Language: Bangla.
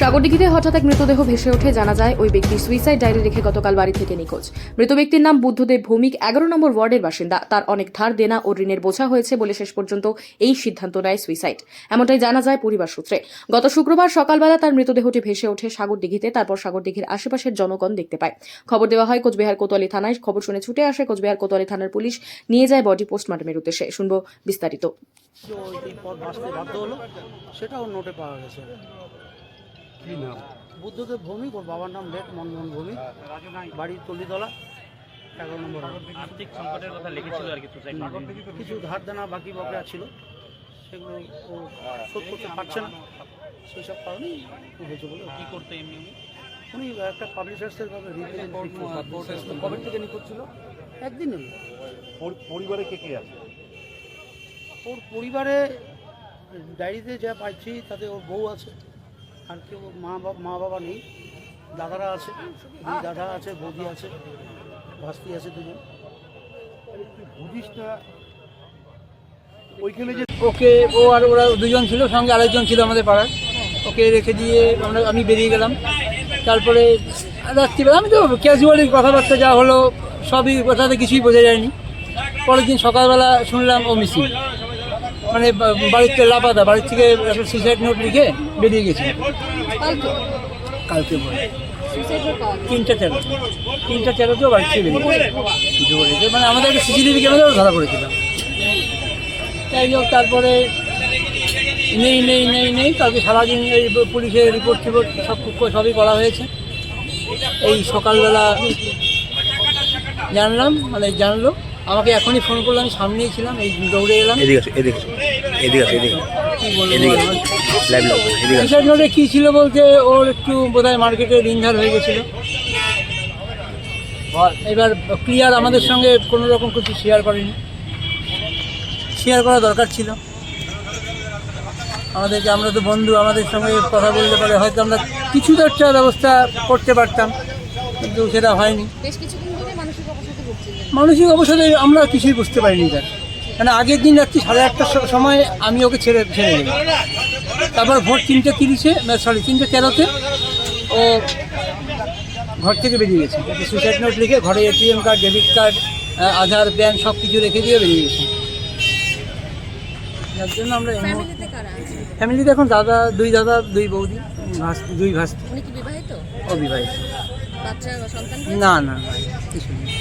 সাগরদিঘিতে হঠাৎ এক মৃতদেহ ভেসে ওঠে। জানা যায়, ওই ব্যক্তি সুইসাইড ডায়েরি রেখে গতকাল বাড়ি থেকে নিখোঁজ। মৃত ব্যক্তির নাম বুদ্ধদেব ভৌমিক, এগারো নম্বর ওয়ার্ডের বাসিন্দা। তার অনেক ধার, দেনা ও ঋণের বোঝা হয়েছে বলে শেষ পর্যন্ত এই সিদ্ধান্ত নেয় সুইসাইড এমনটাই জানা যায় পরিবার সূত্রে। গত শুক্রবার সকালবেলা তার মৃতদেহটি ভেসে ওঠে সাগরদিঘিতে তারপর সাগরদিঘির আশেপাশের জনগণ দেখতে পায়। খবর দেওয়া হয়, কোচবিহার কোতোয়ালি থানায় খবর শুনে ছুটে আসে কোচবিহার কোতোয়ালি থানার পুলিশ। নিয়ে যায় বডি পোস্টমর্টমের উদ্দেশ্যে। শুনব বিস্তারিত। সেটাও নোটে পাওয়া গেছে। কি নাম? বুদ্ধদেব ভৌমিক ওর বাবার নাম লেট মনমোহন ভৌমিক। বাড়ি তলিতলা এগারো নম্বর আর্থিক সংকটের কথা লিখেছিল আর কি কিছু ধার দেনা বাকি বকেয়া ছিল। সেগুলো ও শোধ করতে পারছে না। সেই সব কারণেই হয়েছে বলে। কি করতে এমনি উনি? উনি একটা পাবলিশার্সের ভাবে কবে থেকে নিখোঁজ ছিল। একদিন পরিবারে কে কে আছে? ওর পরিবারে ডায়েরিতে যা পাইছি তাতে ওর বউ আছে। আর কেউ মা বাবা মা বাবা নেই। দাদারা আছে দুই দাদা আছে বৌদি আছে ভাস্তি আছে দুজন। ওইখানে যে ওকে ও আর ওরা দুজন ছিল সঙ্গে আরেকজন ছিল আমাদের পাড়ার। ওকে রেখে দিয়ে আমরা আমি বেরিয়ে গেলাম। তারপরে রাত্রিবেলা আমি তো ক্যাজুয়ালি কথাবার্তা যা হলো সবই কথাতে কিছুই বোঝা যায়নি। পরের দিন সকালবেলা শুনলাম ও মিসিং মানে বাড়িতে লাপাতা বাড়ির থেকে একটা সুইসাইড নোট লিখে বেরিয়ে গেছে কালকে? বলে তিনটা তেরো। তিনটা তেরোতেও বাড়ি থেকে বেরিয়ে মানে আমাদের একটা সিসিটিভি ক্যামেরাও ধরা পড়েছিলাম যাই হোক তারপরে নেই নেই নেই নেই। কালকে সারাদিন এই পুলিশের রিপোর্ট টিপোর্ট সব সবই করা হয়েছে। এই সকালবেলা জানলাম মানে জানলো আমাকে এখনই ফোন করল আমি সামনেই ছিলাম এই দৌড়ে এলাম। এদিকে আসো এদিকে আসো এদিকে আসো এদিকে কি এদিকে লাইভ লাও এদিকে আসো। নোটে কী ছিল বলতে ওর একটু বোধহয় মার্কেটে ঋণ ধার হয়ে গেছিল। এবার ক্লিয়ার আমাদের সঙ্গে কোনো রকম কিছু শেয়ার করেনি। শেয়ার করা দরকার ছিল। আমাদেরকে আমরা তো বন্ধু আমাদের সঙ্গে কথা বলতে পারে হয়তো আমরা কিছু তো একটা ব্যবস্থা করতে পারতাম কিন্তু সেটা হয়নি। বেশ কিছুদিন ধরে মানসিক অবসাদে আমরা কিছুই বুঝতে পারিনি তার মানে আগের দিন রাত্রি সাড়ে আটটার সময় আমি ওকে ছেড়ে ছেড়ে গেলাম তারপর ভোর তিনটে তিরিশে সরি তিনটে তেরোতে ও ঘর থেকে বেরিয়ে গেছে। সুইসাইড নোট লিখে ঘরে ATM card debit card Aadhaar PAN সব কিছু রেখে দিয়ে বেরিয়ে গেছে। যার জন্য আমরা ফ্যামিলিতে এখন দাদা দুই দাদা দুই বৌদি ভাস দুই ভাস অবিবাহিত। বাচ্চা সন্তান না না কিছু নেই।